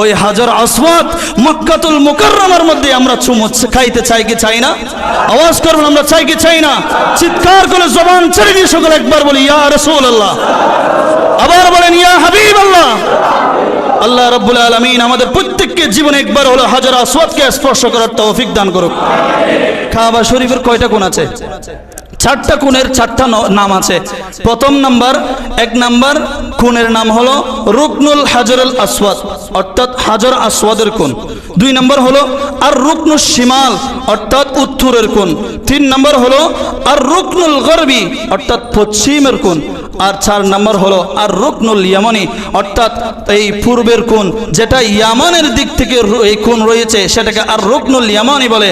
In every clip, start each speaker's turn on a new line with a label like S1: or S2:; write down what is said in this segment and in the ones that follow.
S1: ওই হাজার আসওয়াদ মক্কাতুল মুকাররমার মধ্যে আমরা চুমু খাইতে চাই কি চাই না? আওয়াজ করবেন, আমরা চাই কি চাই না? চিৎকার করে জবান ছেড়ে দিয়ে সকলে একবার বলি, ইয়া রাসূলুল্লাহ। আবার বলেন, ইয়া হাবিবাল্লাহ। আল্লাহ রাব্বুল আলামিন আমাদের প্রত্যেককে জীবনে একবার হলো হাজার আসওয়াদকে স্পর্শ করার তৌফিক দান করুক। কাবা শরীফের কয়টা কোণ আছে? চারটা কোণের চারটা নাম আছে। প্রথম নাম্বার, এক নাম্বার, কোণের নাম হলো রুকনুল হাজরুল আসওয়াদ। অর্থাৎ হাজর আসওয়াদের কোন দুই নম্বর হলো আর রুকনু শিমাল, অর্থাৎ উত্তরের কোন তিন নম্বর হলো আর রুকনুল গরবি, অর্থাৎ পশ্চিমের কোণ। আর চার নম্বর হলো আর রুকনুল ইয়ামানি। অর্থাৎ এই পূর্বের কোন যেটা ইয়ামানের দিক থেকে এই কোন রয়েছে, সেটাকে আর রুকনুল ইয়ামানি বলে।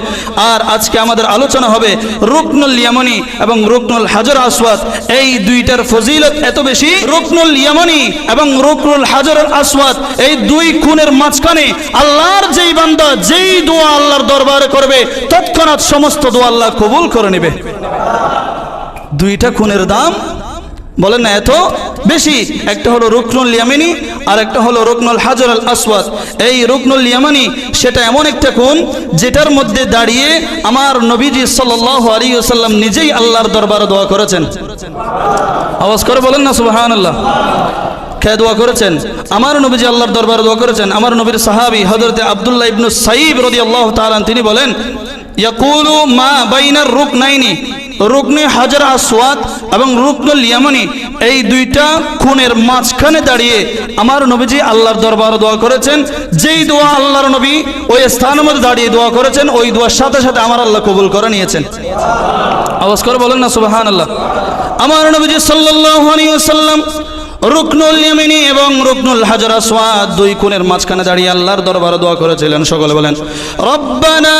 S1: আর আজকে আমাদের আলোচনা হবে রুকনুল ইয়ামানি এবং রুকনুল হাজার আসওয়াদ। এই দুইটার ফজিলত এত বেশি। রুকনুল ইয়ামানি এবং রুকনুল হাজার আসওয়াদ, এই দুই কোণের মাঝখানে আল্লাহর যেই বান্দা, যেই দোয়া আল্লাহর দরবারে করবে, তৎক্ষণাৎ সমস্ত দোয়া আল্লাহ কবুল করে নেবে। দুইটা খুনের দাম বলেন না, এত বেশি। একটা হলো রুকনুল ইয়ামিনী, আর একটা হলো রুকনুল হাজার আল আসওয়াদ। এই রুকনুল ইয়ামানি, সেটা এমন একটা কোণ যেটার মধ্যে দাঁড়িয়ে আমার নবীজি আলাইহি ওয়াসাল্লাম নিজেই আল্লাহর দরবারে দোয়া করেছেন। আওয়াজ করে বলেন না, সুবহানাল্লাহ। কে দোয়া করেছেন? আমার নবীজি আল্লাহর দরবারে দোয়া করেছেন। আমার নবীর সাহাবী হযরতে আব্দুল্লাহ ইবনু সাইব রাদিয়াল্লাহু তাআলা তিনি বলেন, ইয়াকুলু মা বাইনার রুকনাইনি রুকনে হাজার আসওয়াদ এবং রুকনুল ইয়ামনি এই দুইটা খুনের মাঝখানে দাঁড়িয়ে আমার নবীজি আল্লাহর দরবারে দোয়া করেছেন। যেই দোয়া আল্লাহর নবী ওই স্থানের মধ্যে দাঁড়িয়ে দোয়া করেছেন, ওই দোয়ার সাথে সাথে আমার আল্লাহ কবুল করে নিয়েছেন। আওয়াজ করে বলেন না, সুবহানাল্লাহ। আমার নবীজি সাল্লাহ আলী ওয়াসাল্লাম রুকনুল ইয়ামিনী এবং রুকনুল হাজার আসওয়াদ দুই কোণের মাঝখানে দাঁড়িয়ে আল্লাহর দরবারে দোয়া করেছিলেন। সকলে বলেন, রব্বানা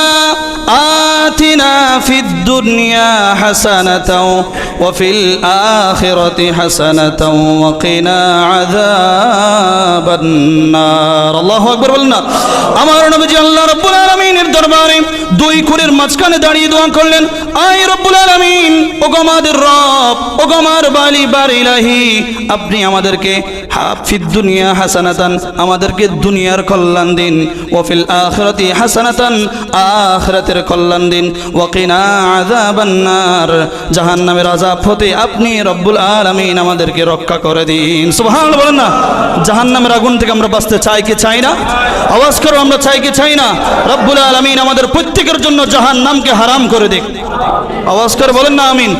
S1: আতিনা ফিদ দুনিয়া হাসানাতাও ওয়া ফিল আখিরাতি হাসানাতাও ওয়া কিনা আযাবান নার আল্লাহু আকবার বলেন না। আমার নবীজি আল্লাহ রাব্বুল আলামিনের দরবারে দুই কোণের মাঝখানে দাঁড়িয়ে দোয়া করলেন, আয় রব্বুল আলামিন ও গো আমাদের রব ও গো আমার বালি, বার ইলাহি, আপনি আমাদেরকে হাফিদ দুনিয়া হাসানাতান, আমাদেরকে দুনিয়ার কল্যাণ দিন ওয়াফিল আখিরাতি হাসানাতান, আখিরাতের কল্যাণ দিন ওয়াকিনা আযাবান নার জাহান্নামের আযাব হতে আপনি রব্বুল আলামিন আমাদেরকে রক্ষা করে দিন। সুবহানাল্লাহ বলেন না, জাহান্নামের আগুন থেকে আমরা বাঁচতে চাই কি চাই না? আওয়াজ করো, আমরা চাই কি চাই না? রব্বুল আলামিন আমাদের প্রত্যেকের জন্য জাহান নামকে হারাম করে দিক আওয়াজ করে বলেন না আমিন।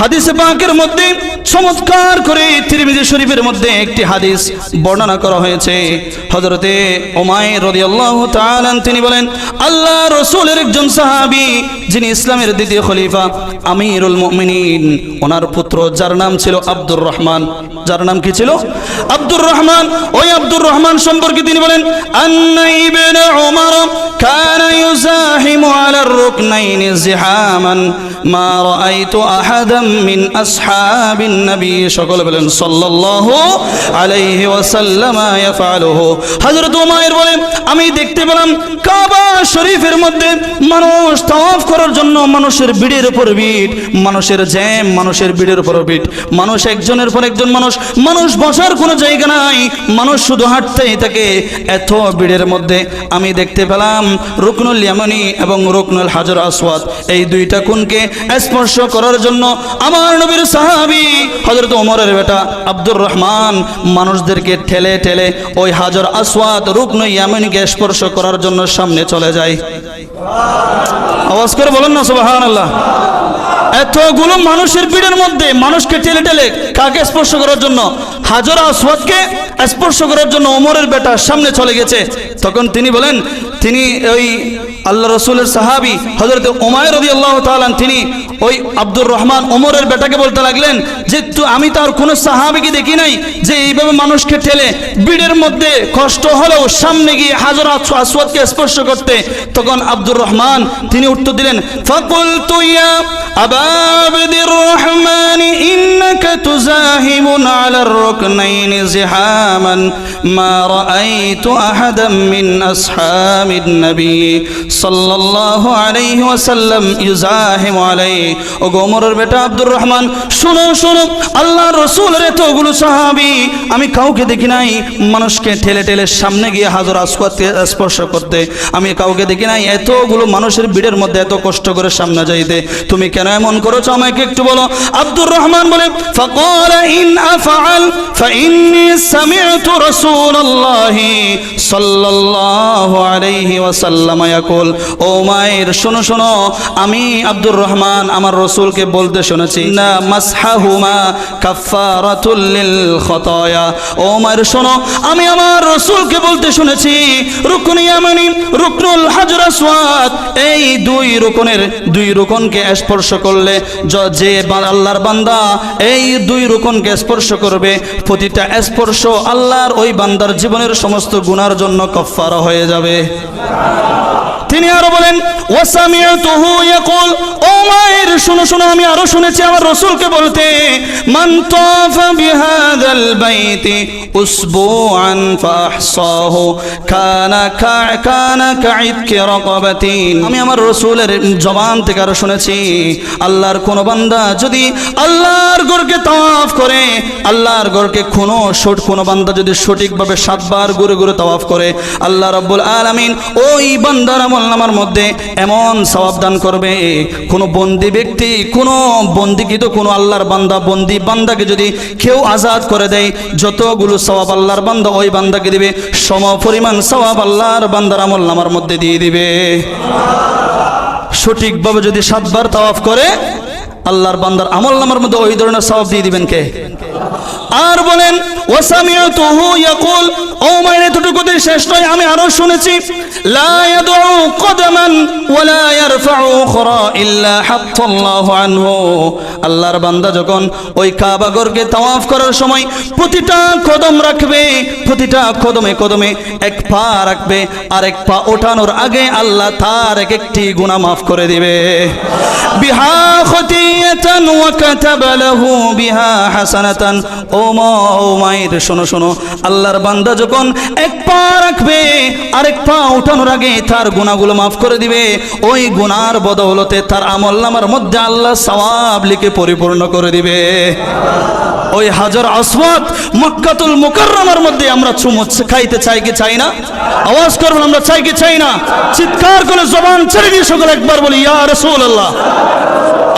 S1: হাদিস পাকের মধ্যে চমৎকার করে তিরমিজি শরীফের মধ্যে একটি হাদিস বর্ণনা করা হয়েছে। হজরতে ওমায় রদিয়াল্লাহ তাআলান তিনি বলেন, আল্লাহ রসুলের একজন সাহাবী, যিনি ইসলামের দ্বিতীয় খলিফা, আমিরুল মুমিনিন। ওনার পুত্র, যার নাম ছিল আব্দুর রহমান। যার নাম কি ছিল? আব্দুর রহমান। ওই আব্দুর রহমান সম্পর্কে তিনি বলেন, আন্না ইবনে ওমর কানা ইউজাহিমু আলা রুকনাইন জিহামান, মা রাআইতু আহাদান আমি দেখতে পেলাম কাবা শরীফের মধ্যে মানুষ তফ করার জন্য মানুষের ভিড়ের উপর ভিড়, মানুষের জ্যাম, মানুষের ভিড়ের উপর ভিট মানুষ একজনের পর একজন মানুষ মানুষ বসার কোনো জায়গা নাই, মানুষ শুধু হাঁটতেই থাকে। এত ভিড়ের মধ্যে আমি দেখতে পেলাম রুকনুল ইয়ামনি এবং রুকনুল হাজর আসওয়াদ। এই দুইটা কোনকে স্পর্শ করার জন্য আমার নবীর সাহাবী হযরত ওমরের বেটা আব্দুর রহমান মানুষদেরকে ঠেলে ঠেলে ওই হাজার আসওয়াদ রুকনুল ইয়ামিনকে স্পর্শ করার জন্য সামনে চলে যায়। আওয়াজ করে বলেন না, সুবহানাল্লাহ। এতগুলো মানুষের ভিড়ের মধ্যে মানুষকে ঠেলে ঠেলে কাকে স্পর্শ করার জন্য? হাজার আসওয়াদকে স্পর্শ করার জন্য ওমরের বেটা সামনে চলে গেছে। তখন তিনি বলেন, তিনি ওই আল্লাহ রসুলের সাহাবি হজরত ওমায় রদি আল্লাহ তালান তিনি ওই আব্দুর রহমান ওমরের বেটাকে বলতে লাগলেন যে আমি তার কোনো সাহাবিকে দেখি নাই যে এইভাবে মানুষকে ঠেলে বিড়ের মধ্যে কষ্ট হলেও সামনে গিয়ে হাজার আসওয়াদকে স্পর্শ করতে। তখন আব্দুর রহমান তিনি উত্তর দিলেন ফকুল তুইয়া আবাবদির রহমানি إنك تزاحم على الركنين زحاما ما رأيت أحدا من أصحاب النبي সাল্লাল্লাহু আলাইহি ওয়াসাল্লাম ইউজাহিমু আলাইহি ও গোমরের বেটা আব্দুর রহমান শুনো শুনো আল্লাহ রসুলের এতগুলো সাহাবী আমি কাউকে দেখি নাই মানুষকে ঠেলে ঠেলে সামনে গিয়ে হাজর আসওয়াদকে স্পর্শ করতে আমি কাউকে দেখি নাই এতগুলো মানুষের ভিড়ের মধ্যে এত কষ্ট করে সামনে যাইতে তুমি কেন এমন করেছো আমাকে একটু বলো আব্দুর রহমান বলে فقال إن أفعل فإني سمعت رسول الله صلى الله عليه وسلم يقول ও মায়ের শোনো শোনো আমি আব্দুর রহমান আমার রসুলকে বলতে শুনেছি না মাসহাহুমা কাফারাতুল লিল খতায়া ও মায়ের শোনো আমি আমার রসুলকে বলতে শুনেছি রুকুন ইয়ামানি রুকনুল হাজর আসওয়াদ এই দুই রুকনের দুই রুকনকে স্পর্শ করলে য- যে বা- আল্লাহর বান্দা এই দুই রুকনকে স্পর্শ করবে। প্রতিটা স্পর্শ আল্লাহর ওই বান্দার জীবনের সমস্ত গুনার জন্য কফারা হয়ে যাবে। তিনি আরও বলেন শুনো শুনো, আমি আরও শুনেছি আমার রসুলকে বলতে, মান উসবুআন ফাহসাহু। কানা কা, কানা কাইদকি রাকাবাতিন। আমি আমার রাসূলের জবান থেকে আরও শুনেছি, আল্লাহর কোন বান্দা যদি আল্লাহর ঘরকে তাওয়াফ করে, আল্লাহর ঘরকে কোনো শট কোন বান্দা যদি সঠিকভাবে সাতবার ঘুরে ঘুরে তাওয়াফ করে, আল্লাহ রাব্বুল আলামিন ওই বান্দার আমল নামার মধ্যে এমন সওয়াব দান করবে, কোন বন্দি ব্যক্তি, কোন বন্দিকৃত কোন আল্লাহর বান্দা, বন্দি বান্দাকে যদি কেউ আজাদ করে দেয়, যতগুলো সওয়াব আল্লাহর বান্দা ওই বান্দাকে দিবে। সম পরিমাণ সওয়াব আল্লাহর বান্দার আমল নামার মধ্যে দিয়ে দিবে। সঠিকভাবে যদি সাতবার তাওয়াফ করে, আল্লাহর বান্দার আমল নামার মধ্যে ওই ধরনের সওয়াব দিয়ে দিবেন কে? আর বলেন ওয়াসামিয়াতুহু ইয়াকুল ও মাইনে এতটুকুতেই শেষ নয়, আমি আরও শুনেছি, লা ইয়াদউ কদমান ওয়ালা আল্লাহর বান্দা যখন ওই কাবাগরকে তাওয়াফ করার সময় প্রতিটা কদম রাখবে, প্রতিটা কদমে কদমে এক পা রাখবে আর এক পা ওঠানোর আগে আল্লাহ তার এক একটি মাফ করে দিবে। ও ও মায়ের, শোনো শোনো, আল্লাহর বান্দা যখন রাখবে আগে তার মাফ করে দিবে। ওই বদৌলতে তার আমল নামার মধ্যে আল্লাহ সওয়াব লিখে পরিপূর্ণ করে দিবে। ওই হাজার আসওয়াদ মক্কাতুল মুকাররমার মধ্যে আমরা চুমুচ খাইতে চাই কি চাই না? আওয়াজ করবেন আমরা চাই কি চাই না? চিৎকার করে জবান ছেড়ে দিয়ে সকলে একবার বলি, ইয়া রাসূলুল্লাহ।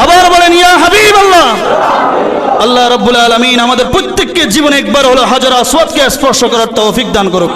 S1: আবার বলেন, ইয়া হাবিবাল্লাহ। আল্লাহ রাব্বুল আলামিন আমাদের প্রত্যেককে জীবনে একবার হলো হাজার আসওয়াদকে স্পর্শ করার তৌফিক দান করুক।